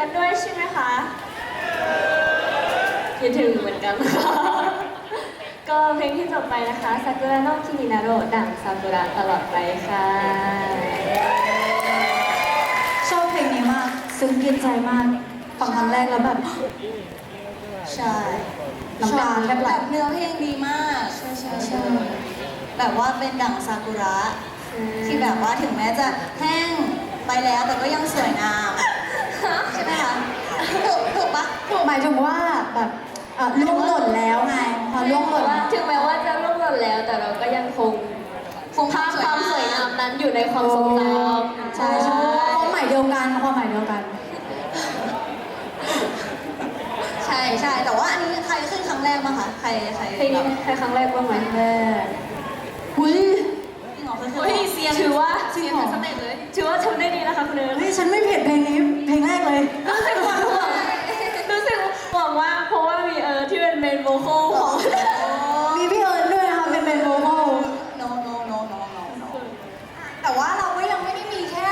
กันด้วยใช่ไหมคะคิดถึงเหมือนกันค่ะ ก็เพลงที่จบไปนะคะซากุระโนคินินาโรดังซากุระตลอดไปค่ะ ชอบเพลงนี้มาก ซึ้งกินใจมากฟังครั้งแรกแล้วแบบ ใช่น้ำตาแทบไหลบบเนื้อเพลงดีมาก ใช่ใช่ใช่แบบว่าเป็นดั่งซากุระ ที่แบบว่าถึงแม้จะแห้งไปแล้วแต่ก็ยังสวยงามใช่ไห มคะถูกถูกปะหมายถึงว่าแบบเอ่อล่วงหล่นแล้วไงพอล่วงหล่น ถึงแม้ว่าจะร่วงหล่นแล้ว แต่เราก็ยังคงคงภาพความสวยงามนั้นอยู่ในความทรงจำใช่ใช่ความหมายเดียวกันความหมายเดียวกัน ใช่ใช่แต่ว่าอันนี้ใครขึ้นครั้งแรกบ้างคะใครใครเพลงนี้ใครครั้งแรกบ้างไหมแม่หุ้ยจริงเหรอเคยขึ้นเฮ้ยเสียงถือว่าจริงเหรอสเต็ปเลยถือว่าทำได้ดีนะคะคุณเอิร์ธ เฮ้ยฉันไม่ผิด เลยรู้สึกหวังหวังรู้สึกหวังว่าเพราะว่ามีเออที่เป็นเมนโวคอลของ มีพี่เอิญด้วยนะคะเป็นเมนโวโมโนโนโนโนโนโนแต่ว่าเราก็ยังไม่ได้มีแค่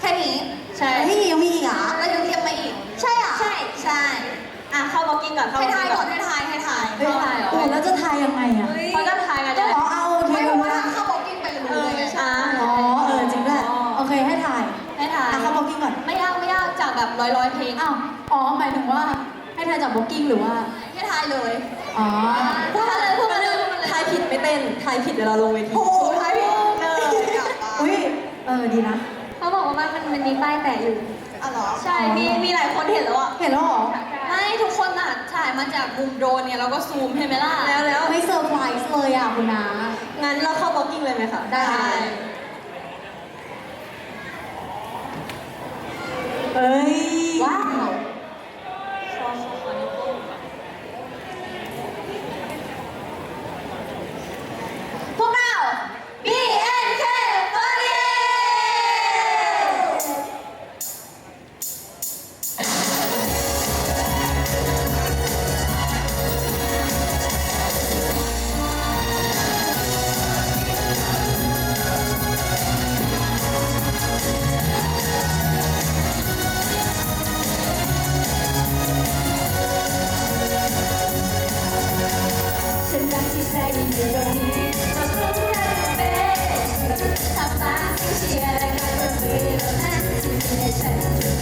แค่นี้ใช่เฮ้ยยังมีอีกเหรอเรายังเตรียมมาอีก ใช่อะใช่ ใช่อะเข้าบล็อกกิ้งก่อนเข้าให้บล็อกทายกิ้งก่ก่ออนน ให้ทายให้ทาย เฮ้ยทายเหรอโอ้แล้วจะทายยังไงอะ เขาก็ท ร้อยร้อยๆเพลงอ้าวอ๋อหมายถึงว่าให้ถ่ายจากบล็อกกิ้งหรือว่า ให้ทายเลยอ๋อพูดมาเลยพูดมาเลยพูดมาเลยทายผิดไม่เต้นทายผิดเวลาลงเวทีโอ้โหทายผิดเลยกลับมาอุ้ยเออดีนะ เขาบอกว่ามันมันมีป้ายแปะอยู่อ๋อเหรอใช่มีมีหลายคนเห็นแล้วอะเห็นแล้วเหรอไม่ทุกคนอะถ่ายมาจากมุมโดรนเนี่ยเราก็ซูมให้ไหมล่ะแล้วแล้วไม่เซอร์ไพรส์เลยอะคุณนางั้นเราเข้าบล็อกกิ้งเลยไหมคะได้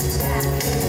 ทุ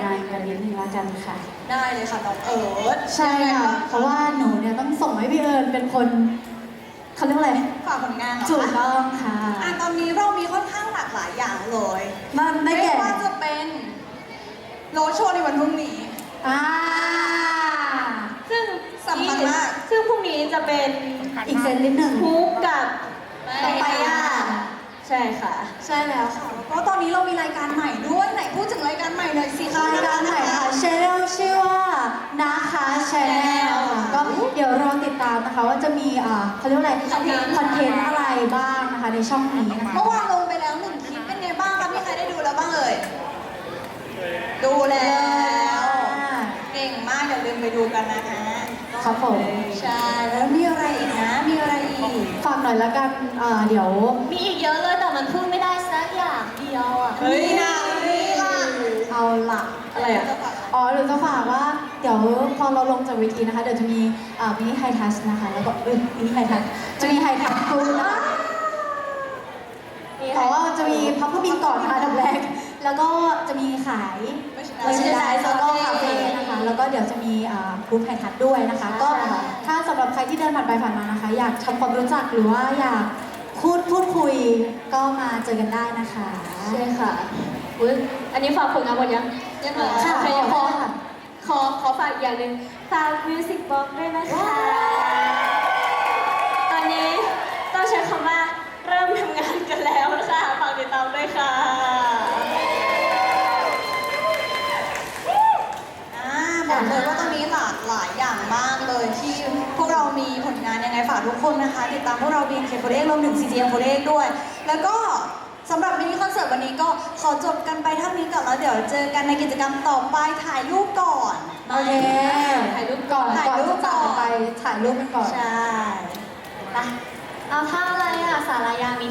ท้ายแล้วฝากผลงานกันนิดนึงละกันค่ะ ได้เลยค่ะน้องเอิร์ธใช่ค่ะเพราะว่าหนูเนี่ยต้องส่งให้พี่เอิญเป็นคนเขาเรียกว่าอะไรฝากผลงานเหรอถูกคะต้องค่ะอะตอนนี้เรามีค่อนข้างหลากหลายอย่างเลยมันได้ไม่แก่ว่าจะเป็นโรดโชว์ในวันพรุ่งนี้ อ่า ซึ่งสำคัญมาก ซึ่งพรุ่งนี้จะเป็นอีกเซนนิดหนึ่งฮุกกับปาปายาใช่ค่ะ ใช่แล้วค่ะ แล้วก็ตอนนี้เรามีรายการใหม่ด้วยไหนพูดถึงรายการใหม่หน่อยสิคะรายการใหม่ค่ะชแนลชื่อว่านะคะชแนลค่ะก็เดี๋ยวรอติดตามนะคะว่าจะมีอ่าเขาเรียกว่าอะไรคอนเทนต์คอนเทนต์อะไรบ้างนะคะในช่องนี้นะคะเมื่อวานลงไปแล้วหนึ่งคลิปเป็นไงบ้างคะมีใครได้ดูแล้วบ้างเอ่ยดูแล้วเก่งมากอย่าลืมไปดูกันนะฮะครับผมใช่แล้วมีอะไรอีกนะมีอะไรอีก ฝากหน่อยละกันอ่าเดี๋ยว มีอีกเยอะเลยแต่มันพูดไม่ได้สักอ ย่างเดียวอะเฮ้ยนะนี่ล่ะ เอาละอะไรอะ อ๋อหรือจะฝากว่าเดี๋ยวพอเราลงจากเวทีนะคะ เดี๋ยวจะมีอ่ามินิไฮทัชนะคะ แล้วก็เอ้ยมินิไฮทัชจะมีไฮทัชคูนะคะแต่ว่าจะมีพับเพื่อบินก่อนนะคะอันดับแรก แล้วก็จะมีขายไม่ใช่เมอร์ชนไดส์แล้วก็คาเฟ่นะคะ แล้วก็เดี๋ยวจะมีอ่ากรุ๊ปไฮทัชด้วยนะคะ ก็ถ้าสำหรับใครที่เดินผ่านไปผ่านมานะคะ อยากทำความรู้จักหรือว่าอยาก พูดพูดคุยก็มาเจอกันได้นะคะ ใช่ค่ะอุ๊ยอันนี้ฝากผลงานหมดยังเรียบร้อยค่ะโอเคขขออขอขอฝากอีกอย่างหนึ่งฝากมิวสิกบ็อกด้วยนะคะ ตอนนี้ต้องใช้คำว่าเริ่มทำงาน ยังไงฝากทุกคนนะคะ ติดตามพวกเรา BNK 4 8รวมถึง CGM 4 8ด้วย แล้วก็สำหรับมินิคอนเสิร์ตวันนี้ก็ขอจบกันไปเท่านี้ก่อนแล้วเดี๋ยวเจอกันในกิจกรรมต่อไปถ่ายรูปก่อนโอเคถ่ายรูปก่อนถ่ายก่อนรูจะปจากก่อนกันไปถ่ายรูปกันก่อนใช่เอาท่าอะไรอะสารายามี